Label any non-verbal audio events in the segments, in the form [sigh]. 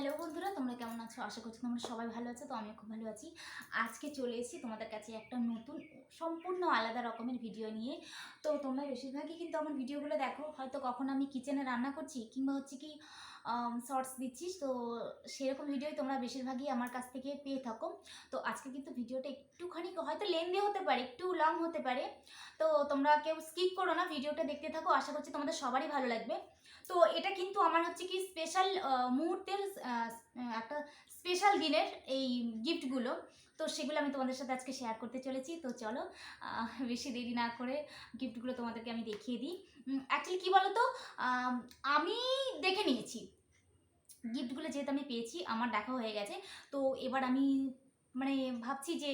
Hello বন্ধুরা, তোমরা কেমন আছো? আশা করছি তোমরা সবাই ভালো আছো, তো আমি খুব ভালো আছি। আজকে চলে এসেছি তোমাদের কাছে একটা নতুন, সম্পূর্ণ আলাদা রকমের ভিডিও নিয়ে। তো তোমরা বেশিরভাগই কিন্তু আমার ভিডিওগুলো দেখো। হয়তো কখন আমি কিচেনে রান্না করছি, কিংবা হচ্ছে কি শর্টস দিচ্ছি তো সেরকম ভিডিওই তোমরা বেশিরভাগই আমার কাছ থেকে পেয়ে থাকো। তো আজকে কিন্তু ভিডিওটা একটুখানি হয়তো লেন্দি হতে পারে, একটু লং হতে পারে। তো তোমরা কেউ স্কিপ করো না ভিডিওটা দেখতে থাকো, আশা করছি তোমাদের সবারই ভালো লাগবে। তো এটা কিন্তু আমার হচ্ছে কি স্পেশাল মুহূর্তের একটা স্পেশাল দিনের এই গিফটগুলো তো সেগুলো আমি তোমাদের সাথে আজকে শেয়ার করতে চলেছি। তো চলো বেশি দেরি না করে গিফটগুলো তোমাদেরকে আমি দেখিয়ে দিই। অ্যাকচুয়ালি কী বলো তো আমি দেখে নিয়েছি। গিফটগুলো যেহেতু আমি পেয়েছি, আমার দেখা হয়ে গেছে। তো এবার আমি মানে ভাবছি যে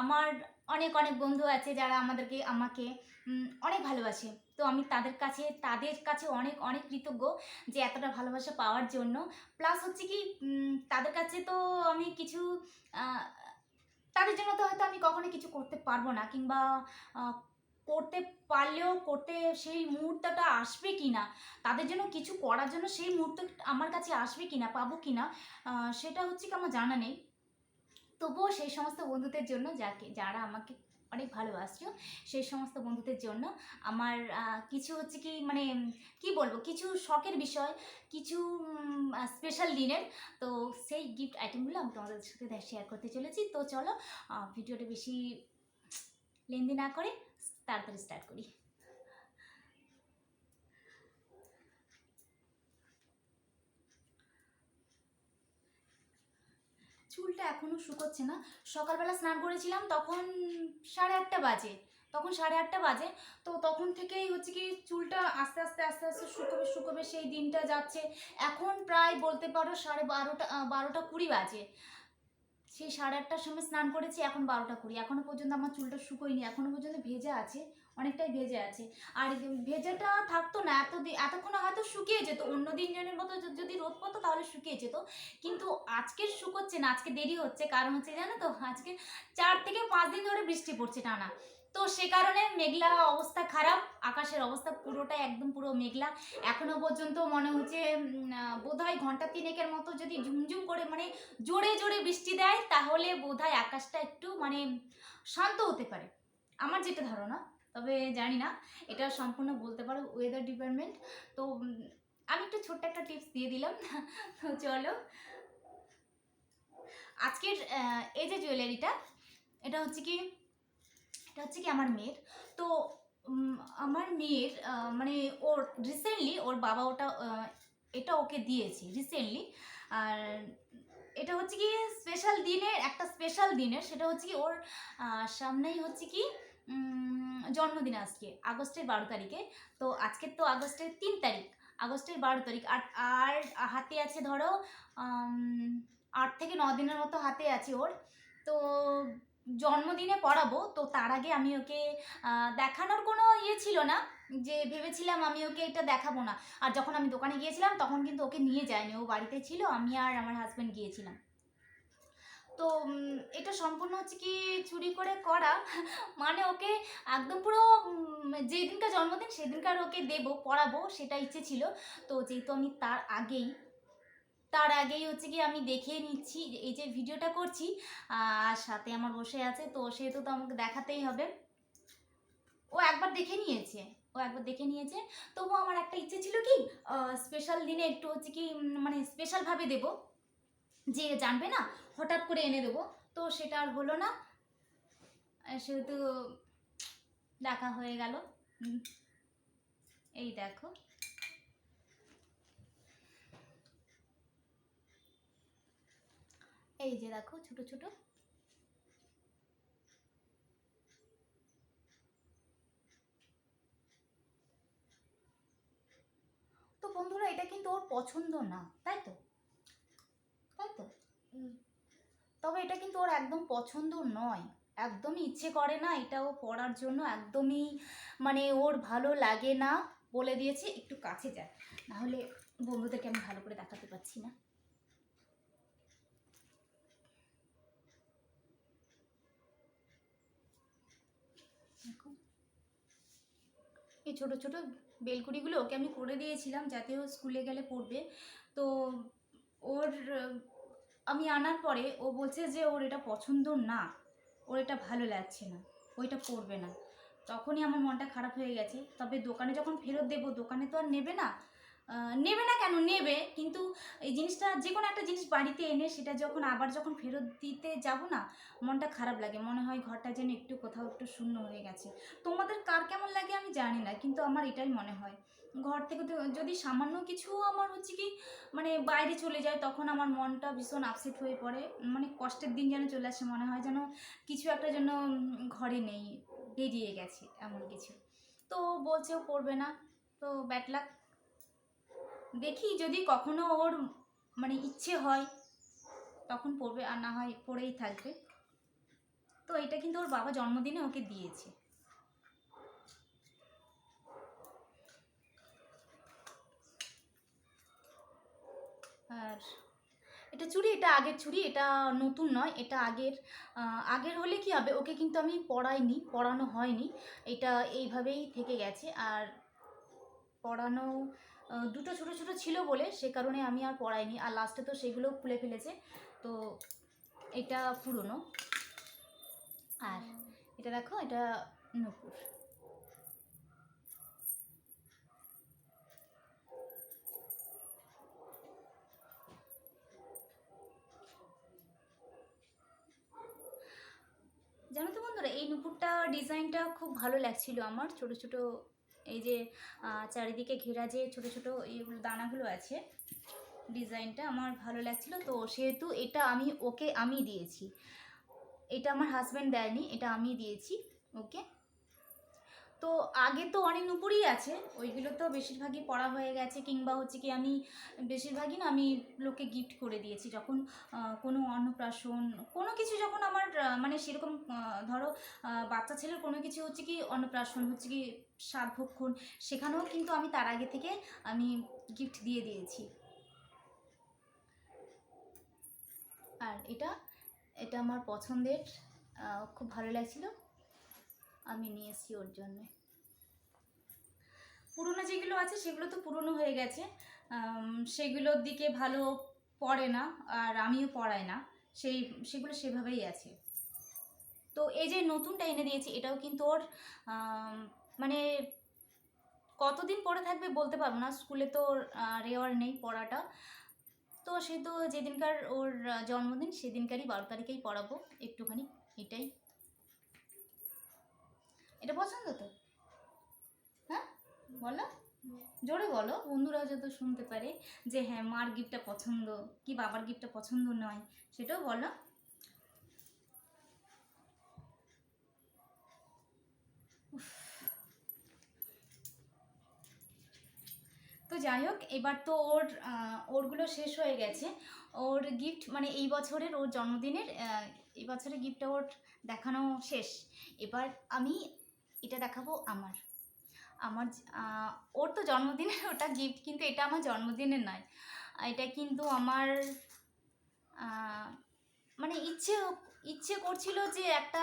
আমার অনেক অনেক বন্ধু আছে যারা আমাদেরকে, আমাকে অনেক ভালোবাসে। তো আমি তাদের কাছে তাদের কাছে অনেক অনেক কৃতজ্ঞ যে এতটা ভালোবাসা পাওয়ার জন্য। প্লাস হচ্ছে কি তাদের কাছে তো আমি কিছু তাদের জন্য তো হয়তো আমি কখনো কিছু করতে পারব না কিংবা করতে পারলেও করতে সেই মুহূর্তটা আসবে কি না তাদের জন্য কিছু করার জন্য সেই মুহূর্ত আমার কাছে আসবে কি না পাবো কি না সেটা হচ্ছে কি আমার জানা নেই। তবুও সেই সমস্ত বন্ধুদের জন্য যাকে, যারা আমাকে অনেক ভালোবাসছো সেই সমস্ত বন্ধুদের জন্য আমার কিছু হচ্ছে কি মানে কি বলব, কিছু শখের বিষয়, কিছু স্পেশাল দিনের, তো সেই গিফট আইটেমগুলো আমি তোমাদের সাথে শেয়ার করতে চলেছি। তো চলো ভিডিওটা বেশি লেনদেন না করে তাড়াতাড়ি স্টার্ট করি। চুলটা এখনও শুকোচ্ছে না। সকালবেলা স্নান করেছিলাম, তখন সাড়ে আটটা বাজে। তখন সাড়ে আটটা বাজে, তো তখন থেকেই হচ্ছে কি চুলটা আস্তে আস্তে আস্তে আস্তে শুকোবে শুকোবে, সেই দিনটা যাচ্ছে। এখন প্রায় বলতে পারো সাড়ে বারোটা বারোটা কুড়ি বাজে। সেই সাড়ে আটটার সময় স্নান করেছি, এখন বারোটা করি এখনও পর্যন্ত আমার চুলটা শুকোয়নি এখনও পর্যন্ত ভেজা আছে, অনেকটাই ভেজে আছে। আর ভেজাটা থাকতো না, এত এতক্ষণে হয়তো শুকিয়ে যেত, অন্য দিনের মতো যদি রোদ পড়তো তাহলে শুকিয়ে যেত। কিন্তু আজকে শুকোচ্ছে না, আজকে দেরি হচ্ছে, কারণ হচ্ছে জানো তো, আজকে চার থেকে পাঁচ দিন ধরে বৃষ্টি পড়ছে টানা। তো সে কারণে মেঘলা অবস্থা খারাপ, আকাশের অবস্থা পুরোটাই একদম পুরো মেঘলা। এখনও পর্যন্ত মনে হচ্ছে বোধ হয় ঘণ্টা তিনেকের মতো যদি ঝুমঝুম করে মানে জোরে জোরে বৃষ্টি দেয়, তাহলে বোধ হয় আকাশটা একটু মানে শান্ত হতে পারে। আমার যেটা ধারণা, তবে জানি না, এটা সম্পূর্ণ বলতে পারো ওয়েদার ডিপার্টমেন্ট তো আমি একটু ছোট্ট একটা টিপস দিয়ে দিলাম। তো চলো। আজকের এই যে জুয়েলারিটা এটা হচ্ছে কি এটা হচ্ছে কি আমার মেয়ের। তো আমার মেয়ের মানে ওর রিসেন্টলি ওর বাবা ওটা এটা ওকে দিয়েছে রিসেন্টলি আর এটা হচ্ছে কি স্পেশাল দিনের, একটা স্পেশাল দিনের। সেটা হচ্ছে কি ওর সামনেই হচ্ছে কি জন্মদিন আজকে, আগস্টের বারো তারিখে। তো আজকের তো আগস্টের তিন তারিখ, আগস্টের বারো তারিখ। আর আর হাতে আছে ধরো আট থেকে ন দিনের মতো হাতে আছে ওর। তো জন্মদিনে পড়াবো, তো তার আগে আমি ওকে দেখানোর কোনো ইয়ে ছিল না যে ভেবেছিলাম আমি ওকে এটা দেখাবো না। আর যখন আমি দোকানে গিয়েছিলাম, তখন কিন্তু ওকে নিয়ে যায়নি। ও বাড়িতে ছিল, আমি আর আমার হাজব্যান্ড গিয়েছিলাম। তো এটা সম্পূর্ণ হচ্ছে কি চুরি করে করা? মানে ওকে একদম পুরো যেদিনকার জন্মদিন সেদিনকার ওকে দেবো, পড়াবো, সেটা ইচ্ছে ছিল। তো যেহেতু আমি তার আগেই তার আগেই হচ্ছে কি আমি দেখিয়ে নিচ্ছি এই যে ভিডিওটা করছি, আর সাথে আমার বসে আছে, তো সেহেতু তো আমাকে দেখাতেই হবে। ও একবার দেখে নিয়েছে, ও একবার দেখে নিয়েছে। তবু আমার একটা ইচ্ছে ছিল কি স্পেশাল দিনে একটু হচ্ছে কি মানে স্পেশালভাবে দেবো। যে জানবে না, হঠাৎ করে এনে দেবো। তো সেটা আর হলো না। সেহেতু দেখা হয়ে গেল। এই দেখো। এই যে দেখো, ছোট ছোট। তো বন্ধুরা, এটা কিন্তু ওর পছন্দ না, তাই তো? তাই তো? তবে এটা কিন্তু ওর একদম পছন্দ নয়। একদমই ইচ্ছে করে না এটা ও পড়ার জন্য, একদমই মানে ওর ভালো লাগে না বলে দিয়েছে, একটু কাছে যায়। নাহলে বন্ধুদেরকে আমি ভালো করে দেখাতে পারছি না দেখো। এই ছোট ছোট বেলকুড়িগুলো ওকে আমি করে দিয়েছিলাম যাতে ও স্কুলে গেলে পড়বে। তো ওর, আমি আনার পরে ও বলছে যে ওর এটা পছন্দ না, ওর এটা ভালো লাগছে না, ওইটা পড়বে না। তখনই আমার মনটা খারাপ হয়ে গেছে। তবে দোকানে যখন ফেরত দেবো, দোকানে তো আর নেবে না। নেবে না কেন? নেবে। কিন্তু এই জিনিসটা যে কোনো একটা জিনিস বাড়িতে এনে সেটা যখন, আবার যখন ফেরত দিতে যাব না, মনটা খারাপ লাগে। মনে হয় ঘরটা যেন একটু কোথাও একটু শূন্য হয়ে গেছে। তোমাদের কার কেমন লাগে আমি জানি না, কিন্তু আমার এটাই মনে হয়। ঘর থেকে যদি সামান্য কিছু আমার হচ্ছে কি মানে বাইরে চলে যায়, তখন আমার মনটা ভীষণ আপসেট হয়ে পড়ে। মানে কষ্টের দিন যেন চলে আসে, মনে হয় যেন কিছু একটা জন্য ঘরে নেই, বেরিয়ে গেছে, এমন কিছু। তো বলছেও পড়বে না। তো ব্যাড লাক দেখি যদি কখনো ওর মানে ইচ্ছে হয়, তখন পড়বে আর না হয় পড়েই থাকবে। তো এটা কিন্তু ওর বাবা জন্মদিনে ওকে দিয়েছে। আর এটা চুড়ি এটা আগের চুড়ি এটা নতুন নয়, এটা আগের আগের হলে কি হবে? ওকে কিন্তু আমি পড়াইনি, পড়ানো হয়নি। এটা এইভাবেই থেকে গেছে। আর পড়ানো দুটো ছোট ছোট ছিল বলে সে কারণে আমি আর পড়াইনি। আর লাস্টে তো সেগুলো খুলে ফেলেছে। তো এটা পুরনো। আর এটা দেখো, এটা নূপুর। জানো তো বন্ধুরা, এই নুপুরটা ডিজাইনটা খুব ভালো লাগছিল আমার। ছোট ছোট এই যে চারিদিকে ঘেরা যে ছোট ছোট এইগুলো দানাগুলো আছে, ডিজাইনটা আমার ভালো লাগছিল। তো সেহেতু এটা আমি ওকে আমি দিয়েছি। এটা আমার হাজব্যান্ড দেয়নি, এটা আমি দিয়েছি ওকে তো আগে তো অনেক নুপুরই আছে, ওইগুলো তো বেশিরভাগই পড়া হয়ে গেছে কিংবা হচ্ছে কি আমি বেশিরভাগই না, আমি লোকে গিফট করে দিয়েছি যখন কোনো অন্নপ্রাশন, কোনো কিছু যখন আমার মানে সেরকম ধরো বাচ্চা ছেলের কোনো কিছু হচ্ছে কি অন্নপ্রাশন, হচ্ছে কি সাধভক্ষণ সেখানেও কিন্তু আমি তার আগে থেকে আমি গিফট দিয়ে দিয়েছি। আর এটা এটা আমার পছন্দের খুব ভালো লাগছিল। আমি নিয়ে ওর জন্যে। পুরনো যেগুলো আছে, সেগুলো তো পুরনো হয়ে গেছে। সেগুলোর দিকে ভালো পড়ে না, আর আমিও পড়াই না। সেই, সেগুলো সেভাবেই আছে। তো এই যে নতুনটা এনে দিয়েছি, এটাও কিন্তু ওর মানে কতদিন পরে থাকবে বলতে পারব না। স্কুলে তো রেওয়ার নেই পড়াটা। তো সে তো যেদিনকার ওর জন্মদিন, সেদিনকারই বারো তারিখেই পড়াবো। একটুখানি এটাই। এটা পছন্দ তো? হ্যাঁ? বলো। জোরে বলো। বন্ধুরাও যত শুনতে পারে যে হ্যাঁ মার গিফটটা পছন্দ কি বাবার গিফটটা পছন্দ নয়, সেটাও বলো। তো যাই হোক, এবার তো ওর ওরগুলো শেষ হয়ে গেছে। ওর গিফট মানে এই বছরের ওর জন্মদিনের এই বছরের গিফটটা ওর দেখানো শেষ। এবার আমি এটা দেখাবো আমার। আমার ওর তো জন্মদিনের [laughs] ওটা গিফট কিন্তু এটা আমার জন্মদিনের নয়। এটা কিন্তু আমার মানে ইচ্ছে ইচ্ছে করছিল যে একটা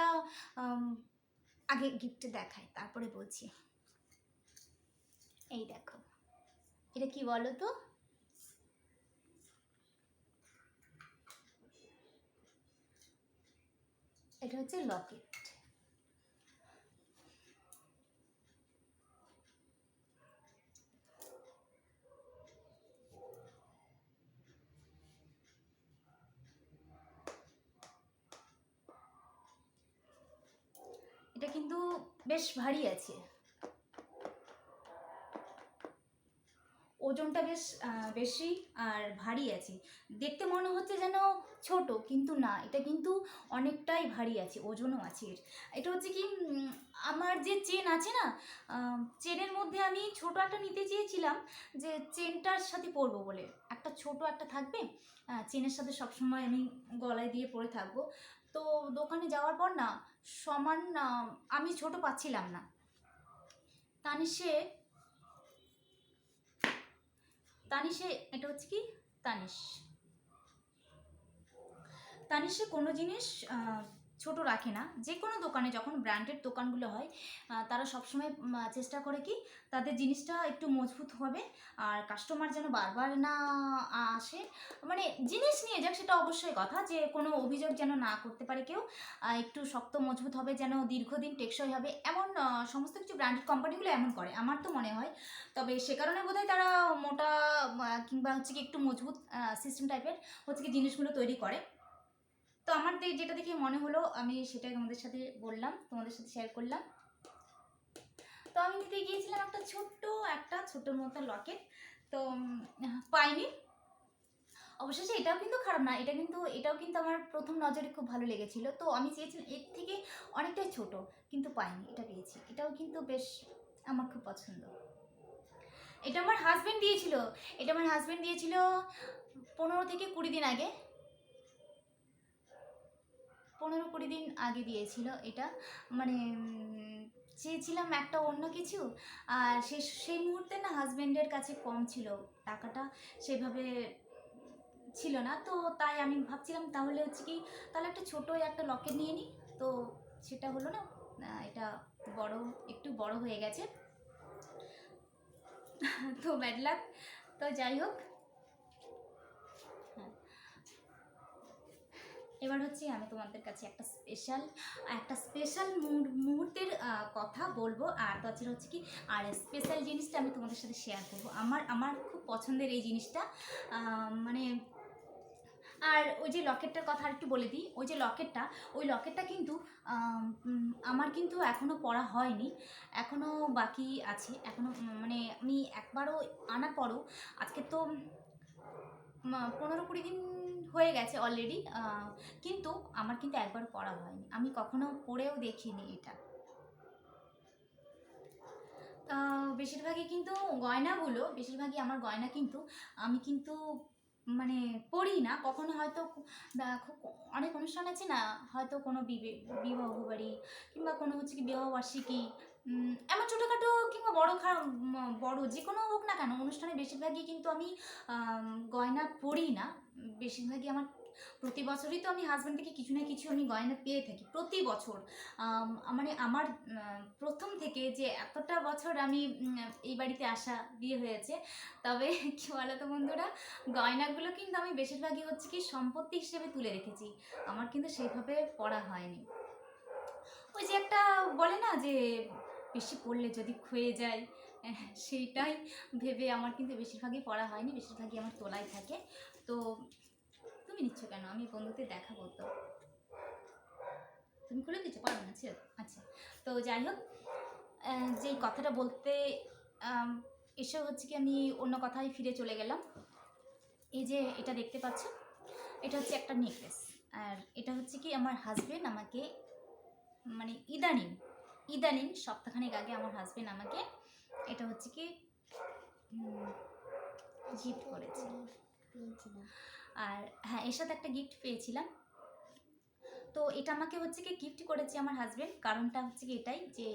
আগে গিফট দেখায়, তারপরে বলছি। এই দেখো। এটা কি বলো তো? এটা হচ্ছে লকেট এটা কিন্তু বেশ ভারী আছে। ওজনটা বেশ বেশি আর ভারী আছে। দেখতে মনে হচ্ছে যেন ছোট, কিন্তু না, এটা কিন্তু অনেকটাই ভারী আছে, ওজনও আছে এর। এটা হচ্ছে কি আমার যে চেন আছে না চেনের মধ্যে আমি ছোট একটা নিতে চেয়েছিলাম যে চেনটার সাথে পরবো বলে। একটা ছোট একটা থাকবে চেনের সাথে সবসময় আমি গলায় দিয়ে পরে থাকব। তো দোকানে যাওয়ার পর না, সমান আমি ছোট পাচ্ছিলাম না। তানিশে তানিশে, এটা হচ্ছে কি? তানিশ। তানিশে কোনো জিনিস ছোট রাখে না। যে কোনো দোকানে যখন ব্র্যান্ডেড দোকানগুলো হয় তারা সবসময় চেষ্টা করে কি তাদের জিনিসটা একটু মজবুত হবে আর কাস্টমার যেন বারবার না আসে। মানে জিনিস নিয়ে যাক সেটা অবশ্যই কথা যে কোনো অভিযোগ যেন না করতে পারে কেউ একটু শক্ত মজবুত হবে যেন দীর্ঘদিন টেকসই হবে। এমন সমস্ত কিছু ব্র্যান্ডেড কোম্পানিগুলো এমন করে, আমার তো মনে হয়। তবে সে কারণে বোধহয় তারা মোটা কিংবা হচ্ছে কি একটু মজবুত সিস্টেম টাইপের হচ্ছে কি জিনিসগুলো তৈরি করে। তো আমার যেটা দেখে মনে হলো, আমি সেটাই তোমাদের সাথে বললাম, তোমাদের সাথে শেয়ার করলাম। তো আমি নিতে গিয়েছিলাম একটা ছোট্ট, একটা ছোট মতো লকেট তো পাইনি। অবশেষে এটাও কিন্তু খারাপ না, এটা কিন্তু, এটাও কিন্তু আমার প্রথম নজরে খুব ভালো লেগেছিল। তো আমি চেয়েছিলাম এর থেকে অনেকটাই ছোট, কিন্তু পাইনি, এটা পেয়েছি। এটাও কিন্তু বেশ আমার খুব পছন্দ। এটা আমার হাজব্যান্ড দিয়েছিল, এটা আমার হাজব্যান্ড দিয়েছিল পনেরো থেকে কুড়ি দিন আগে। পনেরো কুড়ি দিন আগে দিয়েছিল এটা। মানে চেয়েছিলাম একটা অন্য কিছু। আর সে, সেই মুহূর্তে না হাজব্যান্ডের কাছে কম ছিল টাকাটা, সেভাবে ছিল না। তো তাই আমি ভাবছিলাম তাহলে হচ্ছে কি, তাহলে একটা ছোটো একটা লকেট নিয়ে নিই। তো সেটা হলো না, এটা বড়, একটু বড় হয়ে গেছে। তো ব্যাড লাক। তো যাই হোক এবার হচ্ছে আমি তোমাদের কাছে একটা স্পেশাল একটা স্পেশাল মুহূর্তের কথা বলব। আর তাছাড়া হচ্ছে কি, আর স্পেশাল জিনিসটা আমি তোমাদের সাথে শেয়ার করব। আমার আমার খুব পছন্দের এই জিনিসটা। মানে আর ওই যে লকেটটার কথা আর একটু বলে দিই। ওই যে লকেটটা, ওই লকেটটা কিন্তু আমার কিন্তু এখনও পড়া হয়নি। এখনও বাকি আছে। এখনও মানে আমি একবারও আনার পরও আজকে তো পনেরো কুড়ি দিন হয়ে গেছে অলরেডি কিন্তু আমার কিন্তু একবার পড়া হয়নি। আমি কখনো পড়েও দেখিনি এটা। বেশিরভাগই কিন্তু গয়নাগুলো, বেশিরভাগই আমার গয়না কিন্তু আমি কিন্তু মানে পড়ি না। কখনো হয়তো খুব অনেক অনুষ্ঠান আছে না, হয়তো কোনো বিবে- বিবাহ বাড়ি কিংবা কোনো হচ্ছে কি বিবাহ বার্ষিকী এমন ছোটোখাটো কিংবা বড় বড় যে কোনো হোক না কেন, অনুষ্ঠানে বেশিরভাগই কিন্তু আমি গয়না পড়ি না। বেশিরভাগই আমার প্রতি বছরই তো আমি হাজব্যান্ড থেকে কিছু না কিছু আমি গয়না পেয়ে থাকি, প্রতি বছর। মানে আমার প্রথম থেকে যে এতটা বছর আমি এই বাড়িতে আসা, বিয়ে হয়েছে, তবে [laughs] কি বলো তো বন্ধুরা, গয়নাগুলো কিন্তু আমি বেশিরভাগই হচ্ছে কি সম্পত্তি হিসেবে তুলে রেখেছি, আমার কিন্তু সেইভাবে পড়া হয়নি। ওই যে একটা বলে না যে, বেশি পড়লে যদি ক্ষয়ে যায় সেইটাই ভেবে আমার কিন্তু বেশিরভাগই পড়া হয়নি, বেশিরভাগই আমার তোলাই থাকে। তো তুমি নিচ্ছ কেন? আমি বন্ধুদের দেখাবো তো। তুমি খুলে দিচ্ছ পারবে না আচ্ছা। তো যাই হোক যে কথাটা বলতে এসে হচ্ছে কি আমি অন্য কথায় ফিরে চলে গেলাম। এই যে এটা দেখতে পাচ্ছ, এটা হচ্ছে একটা নেকলেস আর এটা হচ্ছে কি আমার হাজবেন্ড আমাকে মানে ইদানিং ইদানিং, সপ্তাহখানেক আগে আমার হাজবেন্ড আমাকে এটা হচ্ছে কি গিফট করেছে। আর হ্যাঁ এর সাথে একটা গিফট পেয়েছিলাম। তো এটা আমাকে হচ্ছে কি গিফট করেছে আমার হাজব্যান্ড কারণটা হচ্ছে কি এটাই যে,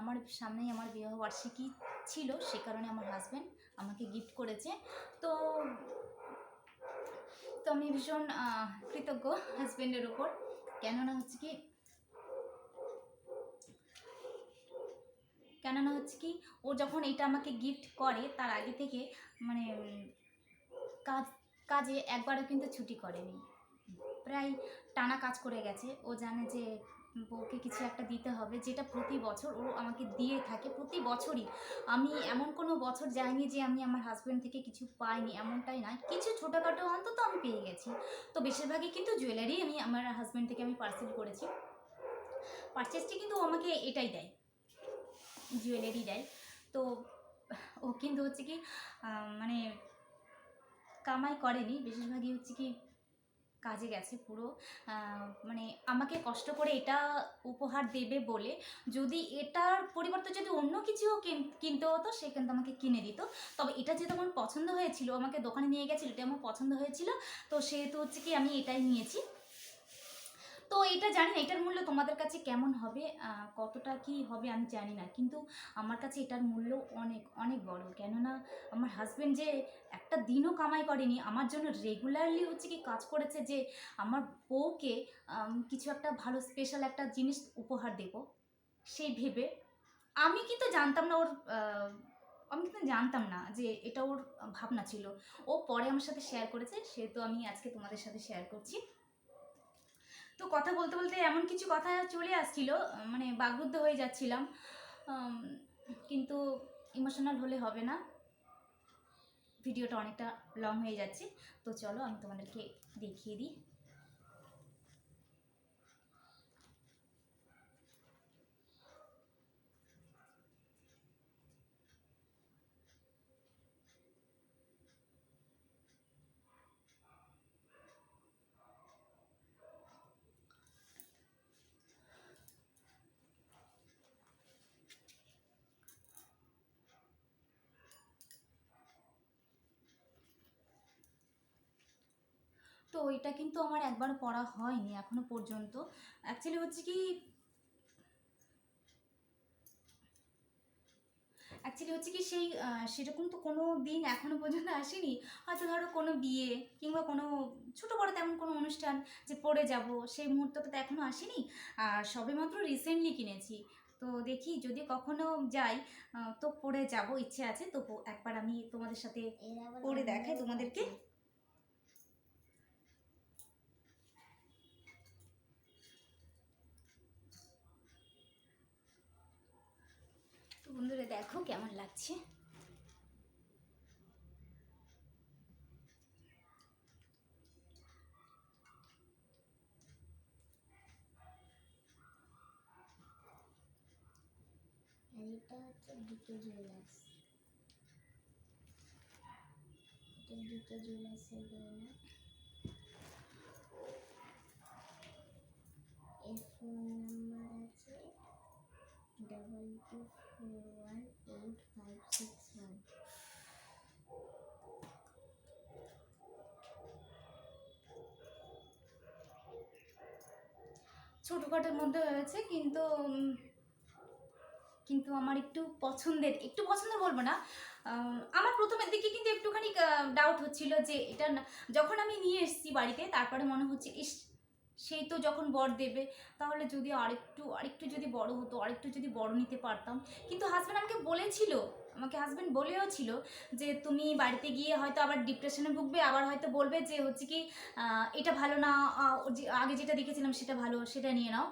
আমার সামনেই আমার বিবাহ বার্ষিকী ছিল, সে কারণে আমার হাজব্যান্ড আমাকে গিফট করেছে। তো তো আমি ভীষণ কৃতজ্ঞ হাজব্যান্ডের ওপর কেননা হচ্ছে কি, কেননা হচ্ছে কি, ও যখন এটা আমাকে গিফট করে, তার আগে থেকে মানে কাজ, কাজে একবারও কিন্তু ছুটি করেনি। প্রায় টানা কাজ করে গেছে। ও জানে যে বউকে কিছু একটা দিতে হবে, যেটা প্রতি বছর ও আমাকে দিয়ে থাকে, প্রতি বছরই। আমি এমন কোনো বছর যাইনি যে আমি আমার হাজব্যান্ড থেকে কিছু পাইনি, এমনটাই নয়। কিছু ছোটোখাটো অন্তত আমি পেয়ে গেছি। তো বেশিরভাগই কিন্তু জুয়েলারি আমি আমার হাজব্যান্ড থেকে আমি পার্সেল করেছি। পারচেসটি কিন্তু আমাকে এটাই দেয় জুয়েলারি দেয়। তো ও কিন্তু হচ্ছে কি মানে কামাই করেনি, বেশিরভাগই হচ্ছে কি কাজে গেছে পুরো। মানে আমাকে কষ্ট করে এটা উপহার দেবে বলে যদি এটার পরিবর্তে যদি অন্য কিছুও কিন- কিনতে হতো, সে কিন্তু আমাকে কিনে দিত। তবে এটা যেহেতু আমার পছন্দ হয়েছিল, আমাকে দোকানে নিয়ে গেছিল, এটা আমার পছন্দ হয়েছিল। তো সেহেতু হচ্ছে কি আমি এটাই নিয়েছি। তো এটা জানি না এটার মূল্য তোমাদের কাছে কেমন হবে? কতটা কি হবে আমি জানি না, কিন্তু আমার কাছে এটার মূল্য অনেক অনেক বড়। কেননা আমার হাজব্যান্ড যে একটা দিনও কামাই করেনি, আমার জন্য রেগুলারলি হচ্ছে কি কাজ করেছে যে আমার বউকে কিছু একটা ভালো স্পেশাল একটা জিনিস উপহার দেব। সেই ভেবে আমি কিন্তু জানতাম না ওর আমি কিন্তু জানতাম না যে এটা ওর ভাবনা ছিল। ও পরে আমার সাথে শেয়ার করেছে, সেহেতু আমি আজকে তোমাদের সাথে শেয়ার করছি। তো কথা বলতে বলতে এমন কিছু কথা চলে আসছিল মানে বাগরুদ্ধ হয়ে যাচ্ছিলাম কিন্তু ইমোশনাল হলে হবে না। ভিডিওটা অনেকটা লং হয়ে যাচ্ছে, তো চলো আমি তোমাদেরকে দেখিয়ে দিই। তো এটা কিন্তু আমার একবার পড়া হয়নি এখনও পর্যন্ত। অ্যাকচুয়ালি হচ্ছে কি অ্যাকচুয়ালি হচ্ছে কি সেই সেরকম তো কোনো দিন এখনও পর্যন্ত আসেনি। হয়তো ধরো কোনো বিয়ে কিংবা কোনো ছোটো বড়ো তেমন কোনো অনুষ্ঠান যে পড়ে যাব সেই মুহূর্তটা তো এখনও আসেনি। আর সবেমাত্র রিসেন্টলি কিনেছি। তো দেখি যদি কখনো যাই তো পড়ে যাব ইচ্ছে আছে তো একবার আমি তোমাদের সাথে পড়ে দেখাই তোমাদেরকে। তো বন্ধুরা দেখো কেমন লাগছে। এটা হচ্ছে ডিকে জুয়েলার্স। এটা জুয়েলার্সের এর ফোন নাম্বার আছে, ডাবল টু ছোটোখাটোর মধ্যে হয়েছে, কিন্তু কিন্তু আমার একটু পছন্দের একটু পছন্দের বলব না আমার প্রথমের দিকে কিন্তু একটুখানি ডাউট হচ্ছিল যে এটা যখন আমি নিয়ে এসেছি বাড়িতে, তারপরে মনে হচ্ছে, ইস সেই তো যখন বর দেবে, তাহলে যদি আরেকটু আরেকটু যদি বড় হতো, আরেকটু যদি বড় নিতে পারতাম। কিন্তু হাজব্যান্ড আমাকে বলেছিল, আমাকে হাজব্যান্ড বলেও ছিল যে, তুমি বাড়িতে গিয়ে হয়তো আবার ডিপ্রেশনে ভুগবে, আবার হয়তো বলবে যে, হচ্ছে কি এটা ভালো না আগে যেটা দেখেছিলাম সেটা ভালো, সেটা নিয়ে নাও।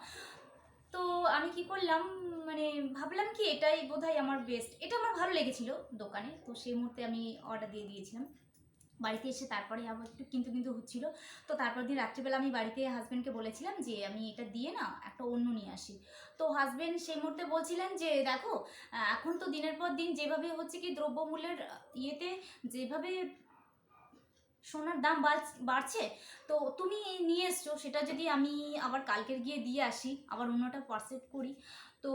তো আমি কি করলাম মানে ভাবলাম কি, এটাই বোধহয় আমার বেস্ট এটা আমার ভালো লেগেছিল দোকানে, তো সেই মুহূর্তে আমি অর্ডার দিয়ে দিয়েছিলাম। বাড়িতে এসে তারপরে আবার একটু কিন্তু কিন্তু হচ্ছিল। তো তারপর দিন রাত্রিবেলা আমি বাড়িতে হাজব্যান্ডকে বলেছিলাম যে, আমি এটা দিয়ে না একটা অন্য নিয়ে আসি। তো হাজব্যান্ড সেই মুহূর্তে বলছিলেন যে, দেখো এখন তো দিনের পর দিন যেভাবে হচ্ছে কি দ্রব্যমূল্যের ইয়েতে যেভাবে সোনার দাম বাড়ছে তো তুমি নিয়ে এসছো, সেটা যদি আমি আবার কালকের গিয়ে দিয়ে আসি, আবার অন্যটা পারচেস করি। তো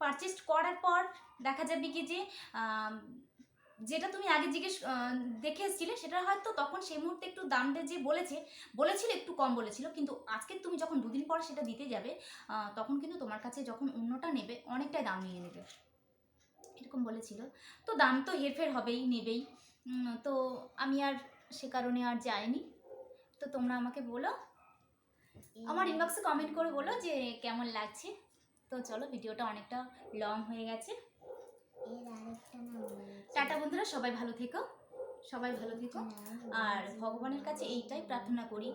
পারচেস করার পর দেখা যাবে কি যে যেটা তুমি আগে জিজ্ঞেস দেখে এসেছিলে সেটা হয়তো তখন সেই মুহূর্তে একটু দামটা যে বলেছে বলেছিল একটু কম বলেছিল কিন্তু আজকে তুমি যখন দুদিন পর সেটা দিতে যাবে তখন কিন্তু তোমার কাছে যখন অন্যটা নেবে অনেকটাই দাম নিয়ে নেবে। এরকম বলেছিল। তো দাম তো হেরফের হবেই নেবেই। তো আমি আর সে কারণে আর যাইনি। তো তোমরা আমাকে বলো। আমার ইনবক্সে কমেন্ট করে বলো যে কেমন লাগছে। তো চলো ভিডিওটা অনেকটা লং হয়ে গেছে। এর আরেকটা টাটা বন্ধুরা সবাই ভালো থেকো। সবাই ভালো থেকো। আর ভগবানের কাছে এইটাই প্রার্থনা করি।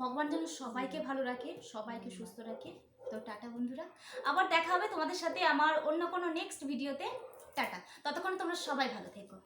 ভগবান যেন সবাইকে ভালো রাখে সবাইকে সুস্থ রাখে। তো টাটা বন্ধুরা। আবার দেখা হবে তোমাদের সাথে আমার অন্য কোনো নেক্সট ভিডিওতে টাটা। ততক্ষণ তোমরা সবাই ভালো থেকো।